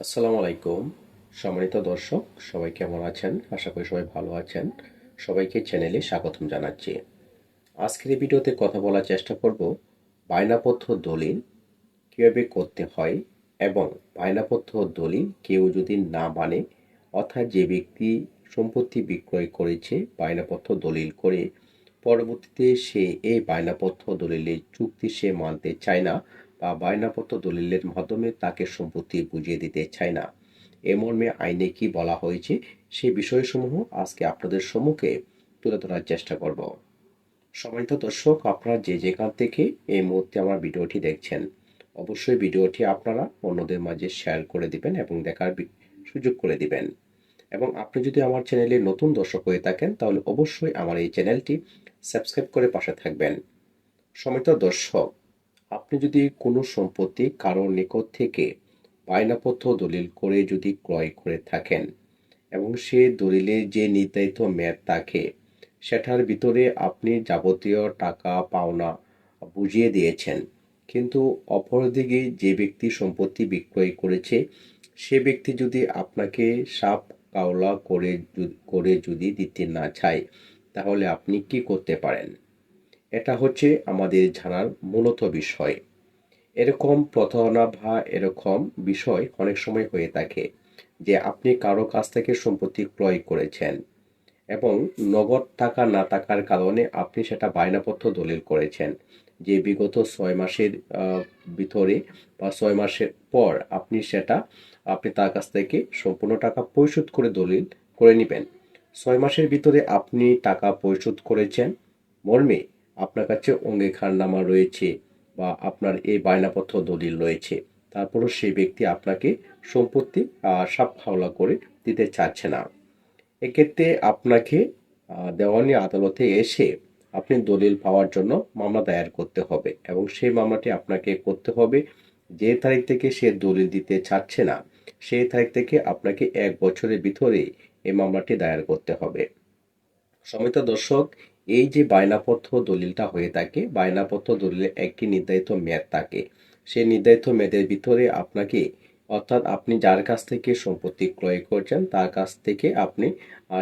আসসালামু আলাইকুম। সম্মানিত দর্শক, সবাই কেমন আছেন? আশা করি সবাই ভালো আছেন। সবাইকে চ্যানেলে স্বাগতম জানাচ্ছি। আজকের এই ভিডিওতে কথা বলার চেষ্টা করব বায়নাপত্র দলিল কীভাবে করতে হয় এবং বায়নাপত্র দলিল কেউ যদি না মানে অর্থাৎ যে ব্যক্তি সম্পত্তি বিক্রয় করেছে বায়নাপত্র দলিল করে, পরবর্তীতে সে এই বায়নাপত্র দলিলের চুক্তি সে মানতে চায় না বা বায়নাপত্র দলিলের মাধ্যমে তাকে সম্পত্তি বুঝিয়ে দিতে চায় না। এ মর্মে আইনে কি বলা হয়েছে সেই বিষয়সমূহ আজকে আপনাদের সম্মুখে তুলে ধরার চেষ্টা করব। সম্মানিত দর্শক, আপনারা যে যেখান থেকে এই মুহূর্তে আমার ভিডিওটি দেখছেন, অবশ্যই ভিডিওটি আপনারা অন্যদের মাঝে শেয়ার করে দিবেন এবং দেখার সুযোগ করে দিবেন। এবং আপনি যদি আমার চ্যানেলে নতুন দর্শক হয়ে থাকেন, তাহলে অবশ্যই আমার এই চ্যানেলটি সাবস্ক্রাইব করে পাশে থাকবেন। সম্মানিত দর্শক আপনি যদি কোনো সম্পত্তি কারোর নিকট থেকে বায়নাপত্র দলিল করে যদি ক্রয় করে থাকেন এবং সে দলিলের যে নির্ধারিত মেয়াদ থাকে, সেটার ভিতরে আপনি যাবতীয় টাকা, পাওনা বুঝিয়ে দিয়েছেন। কিন্তু অপরদিকে যে ব্যক্তি সম্পত্তি বিক্রয় করেছে, সে ব্যক্তি যদি আপনাকে সাপ কাওলা করে করে যদি দিতে না চায়, তাহলে আপনি কি করতে পারেন? এটা হচ্ছে আমাদের জানার মূলত বিষয়। এরকম প্রতারণা বা এরকম বিষয় অনেক সময় হয়ে থাকে যে আপনি কারও কাছ থেকে সম্পত্তি ক্রয় করেছেন এবং নগদ টাকা না থাকার কারণে আপনি সেটা বায়নাপত্র দলিল করেছেন। যে বিগত ছয় মাসের ভিতরে বা ছয় মাসের পর আপনি সেটা, আপনি তার কাছ থেকে সম্পূর্ণ টাকা পরিশোধ করে দলিল করে নেবেন। ছয় মাসের ভিতরে আপনি টাকা পরিশোধ করেছেন। মর্মে আপনার কাছে অঙ্গীকারনামা রয়েছে বা আপনার এই বায়নাপত্র দলিল রয়েছে। তারপরও সেই ব্যক্তি আপনাকে সম্পত্তি সাপ হাওলা করে দিতে চাচ্ছে না। এক্ষেত্রে আপনাকে দেওয়ানি আদালতে এসে আপনি দলিল পাওয়ার জন্য মামলা দায়ের করতে হবে এবং সেই মামলাটি আপনাকে করতে হবে। যে তারিখ থেকে সে দলিল দিতে চাচ্ছে না, সেই তারিখ থেকে আপনাকে এক বছরের ভিতরে এই মামলাটি দায়ের করতে হবে। সমিত দর্শক এই যে বায়নাপত্র দলিলটা হয়ে থাকে বায়নাপত্র দলিলের একটি নির্ধারিত মেয়াদ থাকে। সেই নির্ধারিত মেয়াদের ভিতরে আপনাকে, অর্থাৎ আপনি যার কাছ থেকে সম্পত্তি ক্রয় করছেন, তার কাছ থেকে আপনি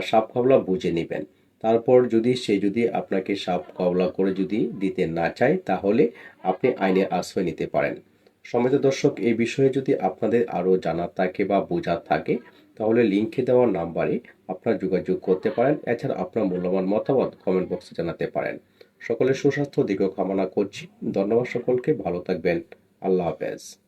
সাপ কাবলা বুঝে নেবেন। তারপর যদি সে যদি আপনাকে সাপ কাবলা করে যদি দিতে না চায়, তাহলে আপনি আইনের আশ্রয় নিতে পারেন। সমিত দর্শক, এই বিষয়ে যদি আপনাদের আরও জানার থাকে বা বোঝার থাকে তাহলে লিঙ্কে দেওয়া নাম্বারে আপনারা যোগাযোগ করতে পারেন। এছাড়া আপনার মূল্যবান মতামত কমেন্ট বক্সে জানাতে পারেন। সকলের সুস্বাস্থ্য, দীর্ঘ কামনা করছি। ধন্যবাদ সকলকে। ভালো থাকবেন। আল্লাহ হাফেজ।